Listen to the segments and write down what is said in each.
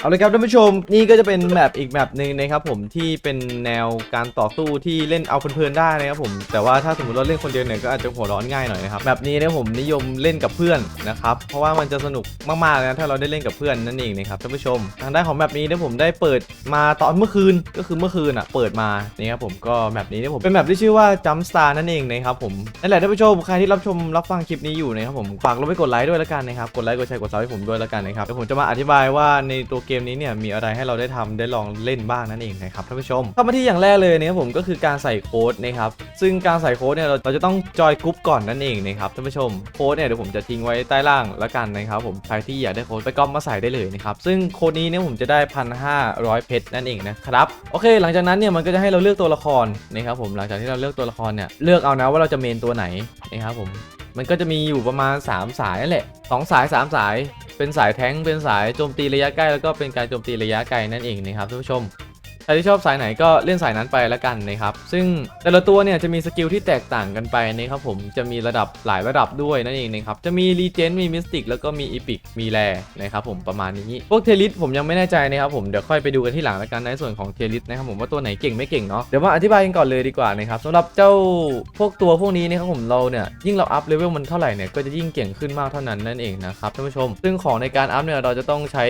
เอาเลยครับท่านผู้ชมนี่ก็จะเป็นแมปอีกแมปหนึ่งนะครับผมที่เป็นแนวการต่อสู้ที่เล่นเอาเพลินๆได้นะครับผมแต่ว่าถ้าสมมติเราเล่นคนเดียวเนี่ยก็อาจจะหัวร้อนง่ายหน่อยนะครับแบบนี้เนี่ยผมนิยมเล่นกับเพื่อนนะครับเพราะว่ามันจะสนุกมากๆนะถ้าเราได้เล่นกับเพื่อนนั่นเองนะครับท่านผู้ชม ทางด้านของแบบนี้เนี่ยผมได้เปิดมาตอนเมื่อคืนก็คือเมื่อคืนอะเปิดมานี่ครับผมก็แบบนี้เนี่ยผมเป็นแบบที่ชื่อว่า Jump Star นั่นเองนะครับผมนั่นแหละท่านผู้ชมใครที่รับชมรับฟังคลิปนี้อยู่นะครับผมฝากลงไปกดไลค์ด้วยแล้วกันนะครับกดไลค์กดแชร์กดซับให้ผมด้วยแล้วกันนะครับเดี๋ยวผมจะมาอธิบายว่าในตัวเกมนี้เนี่ยมีอะไรให้เราได้ทำได้ลองเล่นบ้างนั่นเองนะครับท่านผู้ชมเข้ามาที่อย่างแรกเลยนะครับผมก็คือการใส่โค้ดนะครับซึ่งการใส่โค้ดเนี่ยเราเราจะต้องจอยกรุ๊ปก่อนนั่นเองนะครับท่านผู้ชมโค้ดเนี่ยเดี๋ยวผมจะทิ้งไว้ใต้ล่างแล้วกันนะครับผมใครที่อยากได้โค้ดไปก๊อปมาใส่ได้เลยนะครับซึ่งโค้ดนี้เนี่ยผมจะได้พันห้าร้อยเพชรนั่นเองนะครับโอเค หลังจากนั้นเนี่ยมันก็จะให้เราเลือกตัวละครนะครับผมหลังจากที่เราเลือกตัวละครเนี่ยเลือกเอานะว่าเราจะเมนตัวไหนนะครับผม มันก็จะมีอยู่ประมาณ 3 สายนั่นแหละ2สาย 3 สาย เป็นสายแท้ง เป็นสายโจมตีระยะใกล้ แล้วก็เป็นการโจมตีระยะไกลนั่นเองนะครับท่านผู้ชม ใครที่ชอบสายไหนก็เล่นสายนั้นไปล้วกันนะครับ ซึ่งแต่ละตัวเนี่ยจะมีสกิลที่แตกต่างกันไปนะครับผมจะมีระดับหลายระดับด้วยนั่นเองนะครับจะมีรีเจนมีมิสติกแล้วก็มีอีพิกมีแรนะครับผมประมาณนี้พวกเทลิสผมยังไม่แน่ใจนะครับผมเดี๋ยวค่อยไปดูกันที่หลังล้วกันในส่วนของเทลิสนะครับผมว่าตัวไหนเก่งไม่เก่งเนาะเดี๋ยวมาอธิบายกันก่อนเลยดีกว่านะครับสำหรับเจ้าพวกตัวพวกนี้นะครับผมเราเนี่ยยิ่งเราอัพเลเวลมันเท่าไหร่เนี่ยก็จะยิ่งเก่งขึ้นมากเท่านั้นนั่นเองนะครับท่านผู้ชม ซึ่งของในการอัพเนี่ยเราจะต้องใช้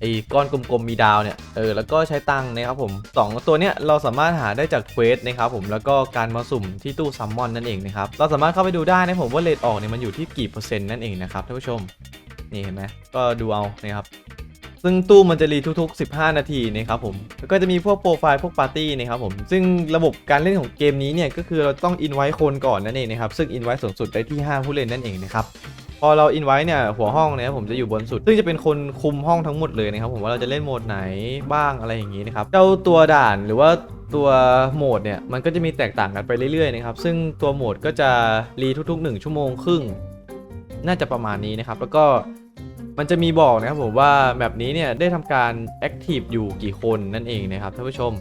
ไอ้ก้อนกลมๆมีดาวเนี่ยเออแล้วก็ใช้ตังนะครับผมสองตัวเนี้ยเราสามารถหาได้จากเควสนะครับผมแล้วก็การมาสุ่มที่ตู้ซัมมอนนั่นเองนะครับเราสามารถเข้าไปดูได้นะผมว่าเลทออกเนี่ยมันอยู่ที่กี่เปอร์เซ็นต์นั่นเองนะครับท่านผู้ชมนี่เห็นไหมก็ดูเอานะครับซึ่งตู้มันจะรีทุกๆ 15 นาทีนะครับผม แล้วก็จะมีพวกโปรไฟล์พวกปาร์ตี้นะครับผม ซึ่งระบบการเล่นของเกมนี้เนี่ยก็คือเราต้องอินไว้คนก่อนนั่นเองนะครับ ซึ่งอินไว้สูงสุดได้ที่ 5 ผู้เล่นนั่นเองนะครับ พอเราอินไว้เนี่ยหัวห้องเนี่ยผมจะอยู่บนสุด ซึ่งจะเป็นคนคุมห้องทั้งหมดเลยนะครับผมว่าเราจะเล่นโหมดไหนบ้างอะไรอย่างนี้นะครับเจ้าตัวด่านหรือว่าตัวโหมดเนี่ยมันก็จะมีแตกต่างกันไปเรื่อยๆนะครับซึ่งตัวโหมดก็จะรีทุกๆ 1 ชั่วโมงครึ่ง น่าจะประมาณนี้นะครับ แล้วก็มันจะมีบอกนะครับผมว่าแบบนี้เนี่ยได้ทำการแอคทีฟอยู่กี่คนนั่นเองนะครับท่านผู้ชม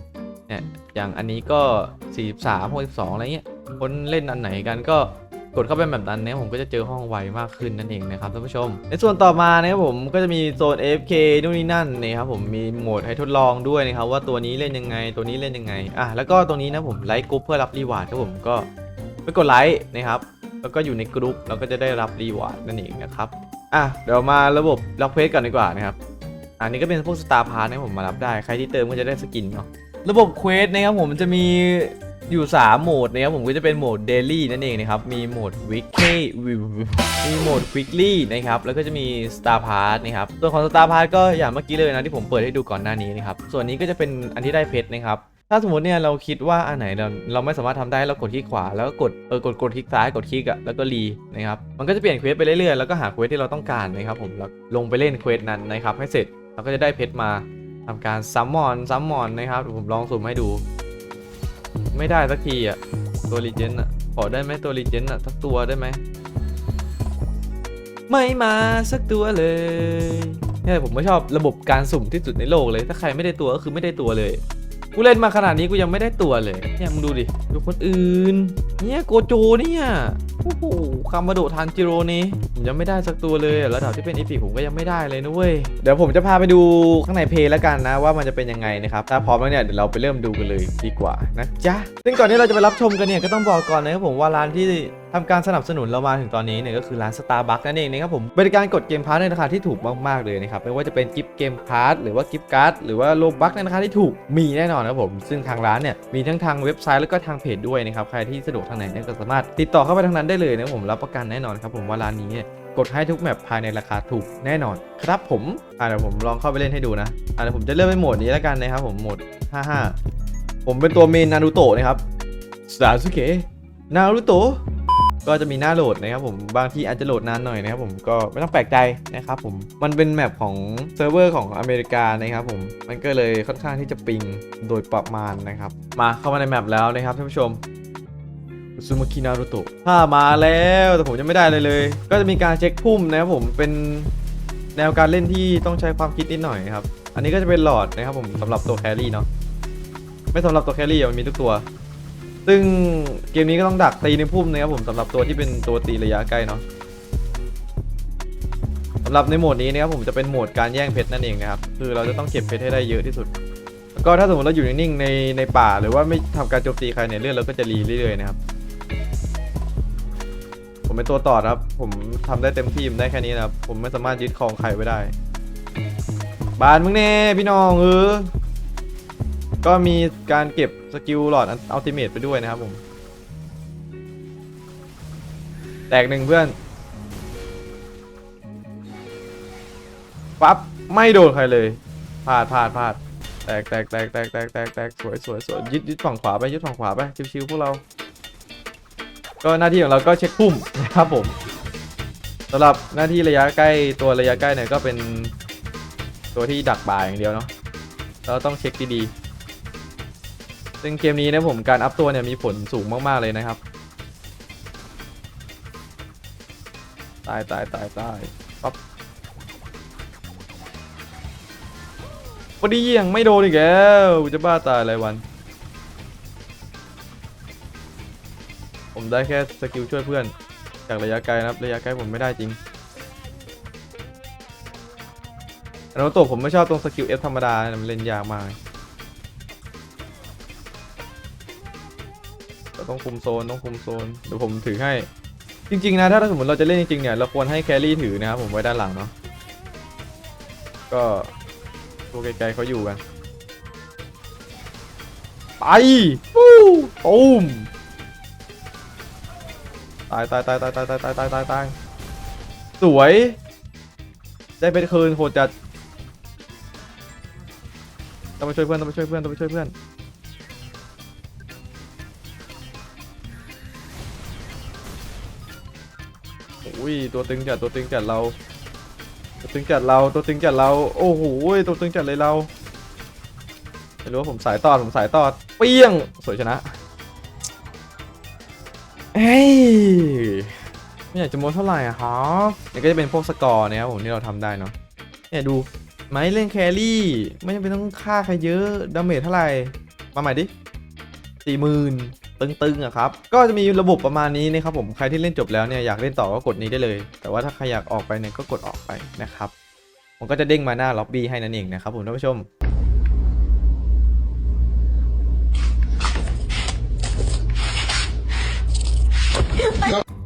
เนี่ยอย่างอันนี้ก็ 43 62 อะไรเงี้ยคนเล่นอันไหนกันก็ กดเข้าไปแบบนั้นเนี่ยผมก็จะเจอห้องไวมากขึ้นนั่นเองนะครับท่านผู้ชม ในส่วนต่อมานะครับผมก็จะมีโซน AFK นู่นนี่นั่นนะครับผมมีโหมดให้ทดลองด้วยนะครับว่าตัวนี้เล่นยังไงตัวนี้เล่นยังไงอะแล้วก็ตรงนี้นะผมไลค์กรุ๊ปเพื่อรับรีวาร์ดครับผมก็ไปกดไลค์นะครับแล้วก็อยู่ในกรุ๊ปเราก็จะได้รับรีวาร์ดนั่นเองนะครับอะเดี๋ยวมาระบบรับเควสก่อนดีกว่านะครับอันนี้ก็เป็นพวกสตาร์พาร์ทนะผมมารับได้ใครที่เติมก็จะได้สกินเนาะระบบเควสนะครับผมจะมี อยู่ 3 โหมดนะครับผมก็จะเป็นโหมดเดลี่นั่นเองนะครับ มีโหมดวิกเ y มีโหมดควิกลี่นะครับ แล้วก็จะมีสตาร์พาร์ทนะครับส่วนของสตาร์พาร์ทก็อย่างเมื่อกี้เลยนะที่ผมเปิดให้ดูก่อนหน้านี้นะครับ ส่วนนี้ก็จะเป็นอันที่ได้เพชรนะครับถ้าสมมติเนี่ยเราคิดว่าอันไหนเราเราไม่สามารถทำได้เรากดคลิกขวาแล้วก็กดเออกดกดคลิกซ้ายกดคลิกอะแล้วก็รีนะครับมันก็จะเปลี่ยนเควสไปเรื่อยๆแล้วก็หาเควสที่เราต้องการนะครับผมแล้วลงไปเล่นเควสนั้นนะครับให้เสร็จเราก็จะได้เพชรมาทำการซัมมอนซัมมอนนะครับผมลองสุ่มให้ดู ไม่ได้สักทีอะ ตัวรีเจนอะขอได้ไหมตัวรีเจนอะสักตัวได้ไหม ไม่มาสักตัวเลยเนี่ยผมไม่ชอบระบบการสุ่มที่สุดในโลกเลย ถ้าใครไม่ได้ตัวก็คือไม่ได้ตัวเลย กูเล่นมาขนาดนี้กูยังไม่ได้ตัวเลย เนี่ยมึงดูดิ ดูคนอื่น เนี่ยโกโจเนี่ยโอ้โหคามาโดทานจิโร่นี่ผมยังไม่ได้สักตัวเลยระดับที่เป็นอีพีผมก็ยังไม่ได้เลยนะเว้ย เดี๋ยวผมจะพาไปดูข้างในเพลย์แล้วกันนะว่ามันจะเป็นยังไงนะครับ ถ้าพร้อมแล้วเนี่ยเดี๋ยวเราไปเริ่มดูกันเลยดีกว่านะจ๊ะ ซึ่งก่อนที่เราจะไปรับชมกันเนี่ยก็ต้องบอกก่อนนะครับผมว่าร้านที่ ทำการสนับสนุนเรามาถึงตอนนี้เนี่ยก็คือร้าน Starbucks นั่นเองนะครับผมบริการกดเกมพาร์ทในราคาที่ถูกมากๆเลยนะครับไม่ว่าจะเป็นกิฟต์เกมพาร์ทหรือว่ากิฟต์การ์ดหรือว่าโลบัคในราคาที่ถูกมีแน่นอนนะครับผมซึ่งทางร้านเนี่ยมีทั้งทางเว็บไซต์แล้วก็ทางเพจด้วยนะครับใครที่สะดวกทางไหนเนี่ยก็สามารถติดต่อเข้าไปทางนั้นได้เลยนะครับผมรับประกันแน่นอนครับผมว่าร้านนี้กดให้ทุกแมปภายในราคาถูกแน่นอน ครับผมอะเดี๋ยวผมลองเข้าไปเล่นให้ดูนะอะเดี๋ยวผมจะเริ่มในโหมดนี้แล้วกันนะครับผมโหมด 55 ผมเป็นตัวเมนนารูโตะนะครับซาสึเกะนารูโตะ ก็จะมีหน้าโหลดนะครับผมบางที่อาจจะโหลดนานหน่อยนะครับผมก็ไม่ต้องแปลกใจนะครับผมมันเป็นแมปของเซิร์ฟเวอร์ของอเมริกานะครับผมมันก็เลยค่อนข้างที่จะปิงโดยประมาณนะครับมาเข้ามาในแมปแล้วนะครับท่านผู้ชมซูมาคินารุโตะถ้ามาแล้วแต่ผมยังไม่ได้เลยเลย ก็จะมีการเช็คพุ่มนะครับผมเป็นแนวการเล่นที่ต้องใช้ความคิดนิดหน่อยครับอันนี้ก็จะเป็นหลอดนะครับผมสำหรับตัวแครี่เนาะไม่สำหรับตัวแครี่มันมีทุกตัว ซึ่งเกมนี้ก็ต้องดักตีในพุ่มนะครับผมสำหรับตัวที่เป็นตัวตีระยะใกล้เนาะสำหรับในโหมดนี้นะครับผมจะเป็นโหมดการแย่งเพชรนั่นเองนะครับคือเราจะต้องเก็บเพชรให้ได้เยอะที่สุด แล้วก็ถ้าสมมติเราอยู่นิ่งๆในในป่า หรือว่าไม่ทำการโจมตีใครเนี่ยเลือดเราก็จะรีเรื่อยๆนะครับ ผมเป็นตัวต่อครับ ผมทำได้เต็มที่ผมได้แค่นี้นะครับผมไม่สามารถยึดครองใครไว้ได้ บานมึงแน่พี่น้องเออ ก็มีการเก็บสกิลหลอดอัลติเมทไปด้วยนะครับผม แตกหนึ่งเพื่อน ปั๊บ ไม่โดนใครเลยพลาดพลาดพลาดแตกแตกแตกแตกแตกแตกแตกสวยสวยสวยยึดยึดฝั่งขวาไปยึดฝั่งขวาไปชิวๆพวกเรา ก็หน้าที่ของเราก็เช็คพุ่มนะครับผมสำหรับหน้าที่ระยะใกล้ตัวระยะใกล้เนี่ยก็เป็นตัวที่ดักบ่ายอย่างเดียวเนาะเราต้องเช็คดีๆ ซึ่งเกมนี้นะผมการอัพตัวเนี่ยมีผลสูงมากๆเลยนะครับ ตายตายตายตายปั๊บพอดียังไม่โดนอีกแล้วจะบ้าตายอะไรวัน ผมได้แค่สกิลช่วยเพื่อน จากระยะไกลนะครับ ระยะไกลผมไม่ได้จริงอันนั้นตัวผมไม่ชอบตรงสกิล F ธรรมดา มันเล่นยากมาก ต้องคุมโซนต้องคุมโซนเดี๋ยวผมถือให้ จริงๆนะถ้าสมมติเราจะเล่นจริงๆเนี่ยเราควรให้แครี่ถือนะครับผมไว้ด้านหลังเนาะก็ตัวไกลๆเขาอยู่กันไปฟู้ตูมตายตายตายตายตายตายตายตายตายตายสวย ได้เป็นคืนโหดจัดต้องไปช่วยเพื่อนต้องไปช่วยเพื่อนต้องไปช่วยเพื่อน อุ้ยตัวตึงจัดตัวตึงจัดเรา ตัวตึงจัดเราตัวตึงจัดเรา โอ้โหตัวตึงจัดเลยเราไม่รู้ว่าผมสายตอดผมสายตอดเปี้ยงสวยชนะเฮ้ยไม่อยากจะโม้เท่าไหร่อะครับนี่ยก็จะเป็นพวกสกอร์นะครับผมที่เราทำได้เนาะเนี่ยดูไม้เล่นแครี่ ไม่จำเป็นต้องฆ่าใครเยอะดาเมจเท่าไหร่ มาใหม่ดิสี่หมื่น ตึงๆอะครับ ก็จะมีระบบประมาณนี้นะครับผม ใครที่เล่นจบแล้วเนี่ยอยากเล่นต่อก็กดนี้ได้เลย แต่ว่าถ้าใครอยากออกไปเนี่ยก็กดออกไปนะครับผมก็จะเด้งมาหน้าล็อบบี้ให้นั่นเองนะครับผมท่านผู้ชม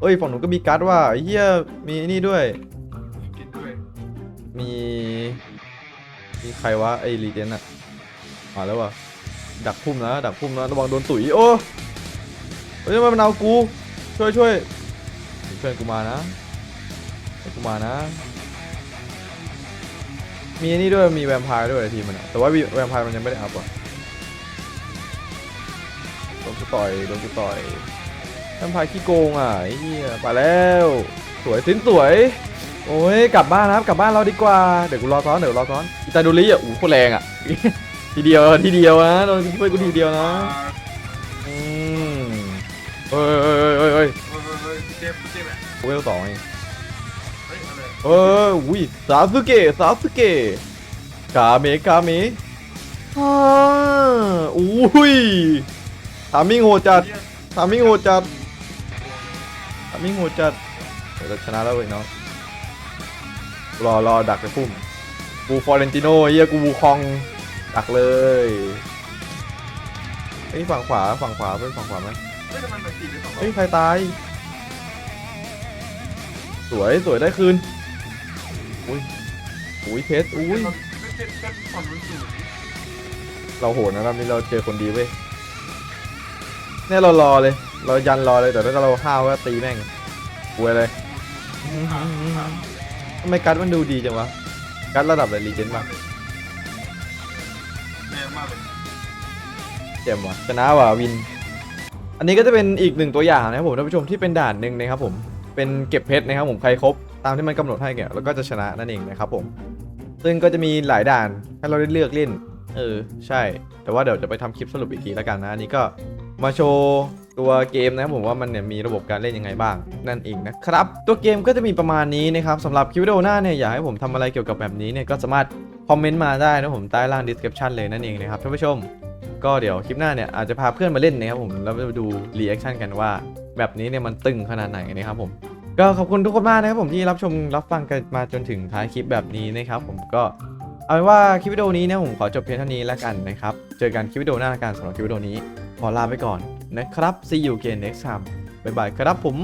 เอ้ยฝั่งหนูก็มีการ์ดว่าเฮียมีนี่ด้วย มี มีใครวะไอ้รีเจนอะมาแล้ววะดักพุ่มนะดักพุ่มนะระวังโดนตุ๋ยโอ้ เฮ้ยมันเอากู ช่วยช่วยเพื่อนกูมานะเพื่อนกูมานะ มีอันนี่ด้วยมีแวมไพร์ด้วยทีมันอะแต่ว่าแวมไพร์มันยังไม่ได้อัพอะโดนกูต่อยโดนกูต่อยแวมไพร์ขี้โกงอะไอ้เหี้ยไปแล้ว สวยสิ้นสวย โอ้ยกลับบ้านนะครับกลับบ้านเราดีกว่าเดี๋ยวกูรอซ้อนเดี๋ยวรอซ้อนอิตาดูริอะอู้โคตรแรงอะทีเดียวทีเดียวนะโดนช่วยกูทีเดียวนะอื เฮ้ยเฮ้ยเฮ้ยเฮ้ยเฮ้ยเฮ้ยเฮ้ยพี่เจมส์พี่เจมส์อะเวลสองเองเฮ้ยอะไรเอออุ้ยซาสึเกะซาสึเกะกาเมกาเมฮ่าอุ้ยทามิ่งโหดจัดเหี้ยทามิ่งโหดจัดทามิ่งโหดจัดเดี๋ยวเราชนะแล้วเว้ยเนาะรอรอดักไปพุ่มกูฟอร์เรนติโนเฮียกูวูคองดักเลยเฮ้ยฝั่งขวาฝั่งขวาเป็นฝั่งขวาไหม เฮ้ยทำไมมันตีไปสองรอบเฮ้ยใครตาย สวยสวยได้คืน อุ้ยอุ้ยเพชรอุ้ยไม่ใช่แค่ฝั่งนู้นสูงเราโหดนะรอบนี้เราเจอคนดีเว้ยเนี่ยเรารอเลย เรายันรอเลยแต่ถ้าเราห้าวก็ตีแม่งกลัวเลยทำไมการ์ดมันดูดีจังวะการ์ดระดับอะไรรีเจนต์มาแรงมากเลยเจ็มวะชนะว่ะวิน อันนี้ก็จะเป็นอีกหนึ่งตัวอย่างนะครับผมท่านผู้ชมที่เป็นด่านหนึ่งนะครับผมเป็นเก็บเพชรนะครับผมใครครบตามที่มันกำหนดให้แกแล้วก็จะชนะนั่นเองนะครับผม ซึ่งก็จะมีหลายด่านให้เราได้เลือกเล่น เออใช่ แต่ว่าเดี๋ยวจะไปทำคลิปสรุปอีกทีแล้วกันนะอันนี้ก็มาโชว์ตัวเกมนะครับผมว่ามันเนี่ยมีระบบการเล่นยังไงบ้างนั่นเองนะครับตัวเกมก็จะมีประมาณนี้นะครับสำหรับคลิปวิดีโอหน้าเนี่ยอยากให้ผมทำอะไรเกี่ยวกับแบบนี้เนี่ยก็สามารถคอมเมนต์มาได้นะผมใต้ล่าง description เลยนั่นเองนะครับท่านผู้ชม ก็เดี๋ยวคลิปหน้าเนี่ยอาจจะพาเพื่อนมาเล่นนะครับผมแล้วมาดูรีแอคชั่นกันว่า แบบนี้เนี่ยมันตึงขนาดไหนนะครับผมก็ขอบคุณทุกคนมากนะครับผมที่รับชมรับฟังกันมาจนถึงท้ายคลิปแบบนี้นะครับผมก็เอาเป็นว่าคลิปวิดีโอนี้เนี่ยผมขอจบเพียงเท่านี้แล้วกันนะครับเจอกันคลิปวิดีโอหน้าละกันสำหรับคลิปวิดีโอนี้ขอลาไปก่อนนะครับ see you again next time บ๊ายบายครับผม